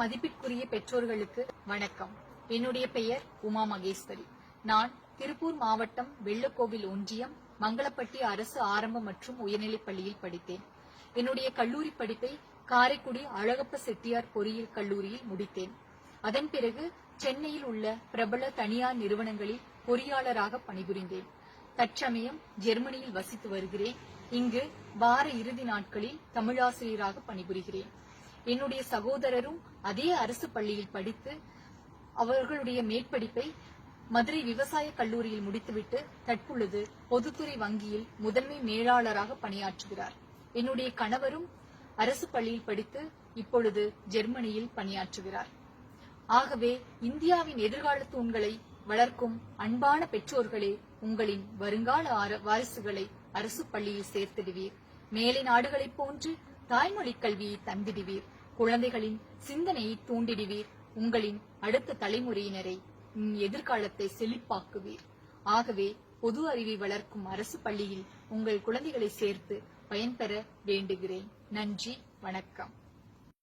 மதிப்பிற்குரிய பெற்றோர்களுக்கு வணக்கம். என்னுடைய பெயர் உமா மகேஸ்வரி. நான் திருப்பூர் மாவட்டம் வெள்ளக்கோவில் ஒன்றியம் மங்களப்பட்டி அரசு ஆரம்ப மற்றும் உயர்நிலைப் பள்ளியில் படித்தேன். என்னுடைய கல்லூரி படிப்பை காரைக்குடி அழகப்ப செட்டியார் பொறியியல் கல்லூரியில் முடித்தேன். அதன் பிறகு சென்னையில் உள்ள பிரபல தனியார் நிறுவனங்களில் பொறியாளராக பணிபுரிந்தேன். தற்சமயம் ஜெர்மனியில் வசித்து வருகிறேன். இங்கு வார இறுதி நாட்களில் தமிழாசிரியராக பணிபுரிகிறேன். என்னுடைய சகோதரரும் அதே அரசு பள்ளியில் படித்து அவர்களுடைய மேற்படிப்பை மதுரை விவசாய கல்லூரியில் முடித்துவிட்டு தற்பொழுது பொதுத்துறை வங்கியில் முதன்மை மேலாளராக பணியாற்றுகிறார். என்னுடைய கணவரும் அரசு பள்ளியில் படித்து இப்பொழுது ஜெர்மனியில் பணியாற்றுகிறார். ஆகவே இந்தியாவின் எதிர்கால தூண்களை வளர்க்கும் அன்பான பெற்றோர்களே உங்களின் வருங்கால வாரிசுகளை அரசு பள்ளியில் சேர்த்திடுவீர். மேலை நாடுகளைப் போன்று தாய்மொழி கல்வியை தந்திடுவீர். குழந்தைகளின் சிந்தனையை தூண்டிடுவீர். உங்களின் அடுத்த தலைமுறையினரை எதிர்காலத்தை செழிப்பாக்குவீர். ஆகவே பொது அறிவை வளர்க்கும் அரசு பள்ளியில் உங்கள் குழந்தைகளை சேர்த்து பயன்பெற வேண்டுகிறேன். நன்றி வணக்கம்.